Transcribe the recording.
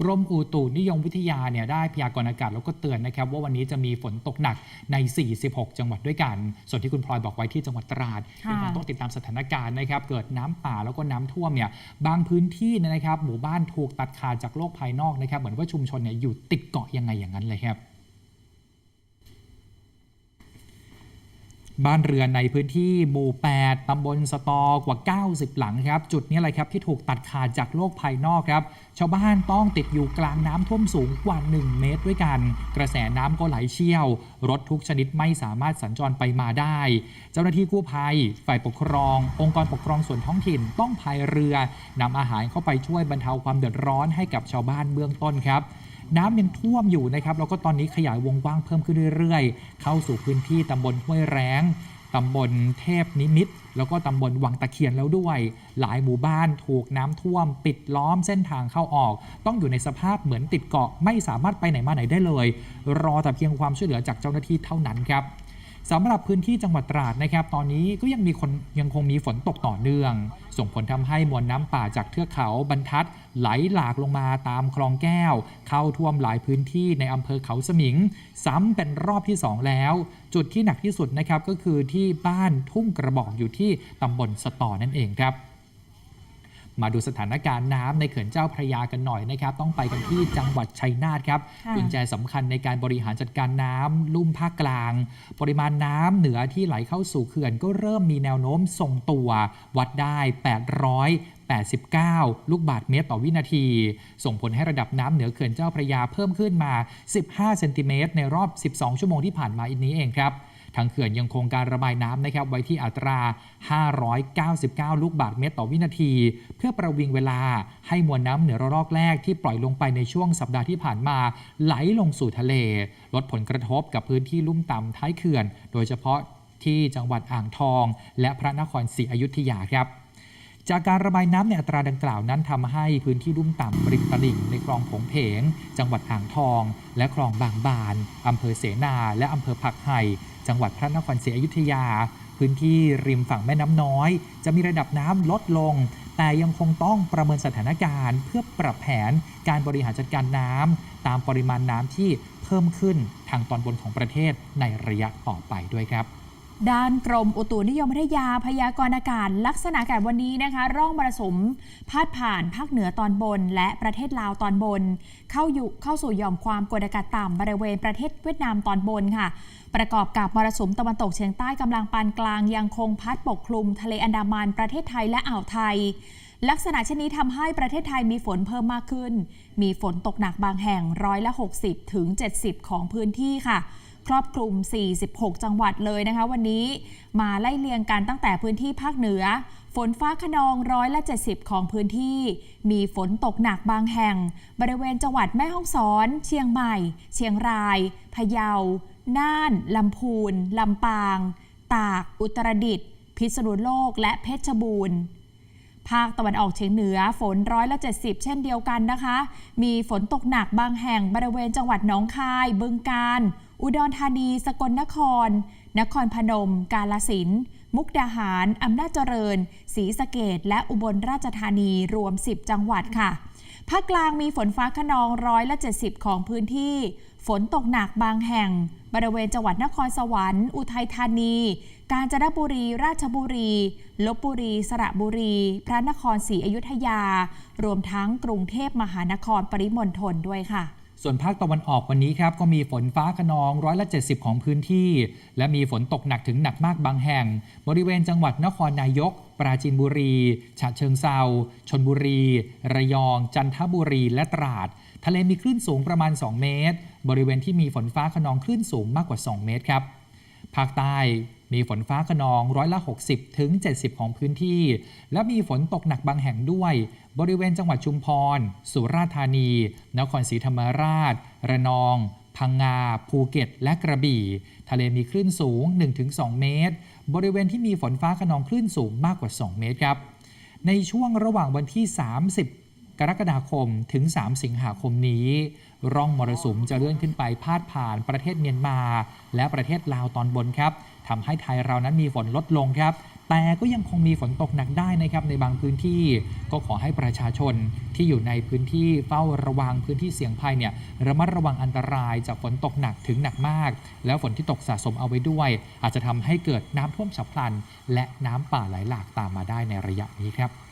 กรมอุตุนิยมวิทยาเนี่ยได้พยากรณ์อากาศแล้วก็เตือนนะครับ ว่าวันนี้จะมีฝนตกหนักใน 46 จังหวัดด้วยกัน ส่วนที่คุณพลอยบอกไว้ที่จังหวัดตราดค่ะยังคงต้องติดตามสถานการณ์นะครับ เกิดน้ำป่าแล้วก็น้ำท่วมเนี่ยบางพื้นที่เนยนะครับ หมู่บ้านถูกตัดขาดจากโลกภายนอกนะครับ เหมือนว่าชุมชนเนี่ยอยู่ติดเกาะยังไงอย่างนั้นเลยครับ บ้านเรือนในพื้นที่หมู่ 8 ตำบลสตอกว่า 90 หลังครับ จุดนี้แหละครับที่ถูกตัดขาดจากโลกภายนอกครับ ชาวบ้านต้องติดอยู่กลางน้ำท่วมสูงกว่า 1 เมตรด้วยกัน กระแสน้ำก็ไหลเชี่ยว รถทุกชนิดไม่สามารถสัญจรไปมาได้ เจ้าหน้าที่กู้ภัย ฝ่ายปกครอง องค์กรปกครองส่วนท้องถิ่นต้องพายเรือนำอาหารเข้าไปช่วยบรรเทาความเดือดร้อนให้กับชาวบ้านเบื้องต้นครับ น้ำยังท่วมอยู่นะครับแล้วก็ตอนนี้ขยายวงกว้างเพิ่มขึ้นเรื่อยๆ เข้าสู่พื้นที่ตำบลห้วยแรงตำบลเทพนิมิตแล้วก็ตำบลวังตะเคียนแล้วด้วย หลายหมู่บ้านถูกน้ำท่วม ปิดล้อมเส้นทางเข้าออก ต้องอยู่ในสภาพเหมือนติดเกาะไม่สามารถไปไหนมาไหนได้เลย รอแต่เพียงความช่วยเหลือจากเจ้าหน้าที่เท่านั้นครับ สำหรับพื้นที่จังหวัดตราดนะครับ ตอนนี้ก็ยังมีคนยังคงมีฝนตกต่อเนื่อง ส่งผลทำให้มวลน้ำป่าจากเทือกเขาบรรทัด ไหลหลากลงมาตามคลองแก้ว เข้าท่วมหลายพื้นที่ในอำเภอเขาสมิง ซ้ำเป็นรอบที่ 2 แล้ว จุดที่หนักที่สุดนะครับก็คือที่บ้านทุ่งกระบอกอยู่ที่ตำบลสตอนั่นเองครับ มาดูสถานการณ์น้ำในเขื่อนเจ้าพระยากันหน่อยนะครับต้องไปกันที่จังหวัดชัยนาทครับค่ะกุญแจสำคัญในการบริหารจัดการน้ำลุ่มภาคกลาง ปริมาณน้ำเหนือที่ไหลเข้าสู่เขื่อนก็เริ่มมีแนวโน้มทรงตัว วัดได้889 ลูกบาศก์เมตรต่อวินาที ส่งผลให้ระดับน้ำเหนือเขื่อนเจ้าพระยาเพิ่มขึ้นมา 15 เซนติเมตรในรอบ 12 ชั่วโมงที่ผ่านมาอีกนี้เองครับ ทางเขื่อนยังคงการระบายน้ำนะครับไว้ที่อัตรา 599 ลูกบาศก์เมตรต่อวินาที เพื่อประวิงเวลาให้มวลน้ำเหนือระลอกแรกที่ปล่อยลงไปในช่วงสัปดาห์ที่ผ่านมา ไหลลงสู่ทะเล ลดผลกระทบกับพื้นที่ลุ่มต่ำท้ายเขื่อน โดยเฉพาะที่จังหวัดอ่างทอง และพระนครศรีอยุธยาครับจากการระบายน้ำในอัตราดังกล่าวนั้นทำให้พื้นที่ลุ่มต่ำริมตลิ่งในคลองผงเพง จังหวัดอ่างทอง และคลองบางบานอำเภอเสนา และอำเภอผักไห่ จังหวัดพระนครศรีอยุธยา พื้นที่ริมฝั่งแม่น้ำน้อย จะมีระดับน้ำลดลง แต่ยังคงต้องประเมินสถานการณ์ เพื่อปรับแผนการบริหารจัดการน้ำตามปริมาณน้ำที่เพิ่มขึ้นทางตอนบนของประเทศในระยะต่อไปด้วยครับ ด้านกรมอุตุนิยมวิทยาพยากรณ์อากาศ ลักษณะอากาศวันนี้นะคะร่องมรสุมพาดผ่านภาคเหนือตอนบน และประเทศลาวตอนบน เข้าอยู่เข้าสู่หย่อมความกดอากาศต่ำบริเวณประเทศเวียดนามตอนบนค่ะ ประกอบกับมรสุมตะวันตกเฉียงใต้กำลังปานกลางยังคงพัดปกคลุม ทะเลอันดามันประเทศไทยและอ่าวไทยลักษณะเช่นนี้ทำให้ประเทศไทยมีฝนเพิ่มมากขึ้น มีฝนตกหนักบางแห่งร้อยละ 60 ถึง 70 ของพื้นที่ค่ะ ครอบคลุม 46 จังหวัดเลยนะคะ วันนี้มาไล่เลียงกันตั้งแต่พื้นที่ภาคเหนือ ฝนฟ้าขนองร้อยละ 70 ของพื้นที่ มีฝนตกหนักบางแห่ง บริเวณจังหวัดแม่ฮ่องสอน เชียงใหม่ เชียงราย พะเยา น่าน ลำพูน ลำปาง ตาก อุตรดิตถ์พิษณุโลก และเพชรบูรณ์ภาคตะวันออกเฉียงเหนือฝนร้อยละ 70 เช่นเดียวกันนะคะ มีฝนตกหนักบางแห่งบริเวณจังหวัดหนองคาย บึงกาฬ อุดรธานี สกลนคร นครพนม กาลสิน มุกดาหาร อำนาจเจริญ ศรีสะเกดและอุบลราชธานีรวม 10 จังหวัดค่ะ ภาคกลางมีฝนฟ้าขนองร้อยละ 70 ของพื้นที่ ฝนตกหนักบางแห่ง บริเวณจังหวัดนครสวรรค์ อุทัยธานี กาญจนบุรี ราชบุรี ลบบุรี สระบุรี พระนครศรีอยุธยา รวมทั้งกรุงเทพมหานครปริมณฑลด้วยค่ะ ส่วนภาคตะวันออกวันนี้ครับก็มีฝนฟ้าขนองร้อยละ 70 ของพื้นที่ และมีฝนตกหนักถึงหนักมากบางแห่ง บริเวณจังหวัดนครนายก ปราจีนบุรีฉะเชิงเซาชนบุรี ระยอง จันทบุรีและตราด ทะเลมีคลื่นสูงประมาณ 2 เมตร บริเวณที่มีฝนฟ้าขนองคลื่นสูงมากกว่า 2 เมตรครับภาคใต้ มีฝนฟ้าขนองร้อยละ 60ถึง70 ของพื้นที่ และมีฝนตกหนักบางแห่งด้วย บริเวณจังหวัดชุมพร สุราษฎร์ธานี นครศรีธรรมราช ระนอง พังงา ภูเก็ต และกระบี่ ทะเลมีคลื่นสูง 1-2 เมตร บริเวณที่มีฝนฟ้าขนองคลื่นสูงมากกว่า 2 เมตรครับในช่วงระหว่างวันที่ 30 กรกฎาคมถึง 3 สิงหาคมนี้ ร่องมรสุมจะเลื่อนขึ้นไปพาดผ่านประเทศเมียนมา และประเทศลาวตอนบนครับทำให้ไทยเรานั้นมีฝนลดลงครับ แต่ก็ยังคงมีฝนตกหนักได้นะครับในบางพื้นที่ก็ขอให้ประชาชนที่อยู่ในพื้นที่เฝ้าระวังพื้นที่เสี่ยงภัยเนี่ยระมัดระวังอันตรายจากฝนตกหนักถึงหนักมาก แล้วฝนที่ตกสะสมเอาไว้ด้วย อาจจะทำให้เกิดน้ำท่วมฉับพลัน และน้ำป่าไหลหลากตามมาได้ในระยะนี้ครับ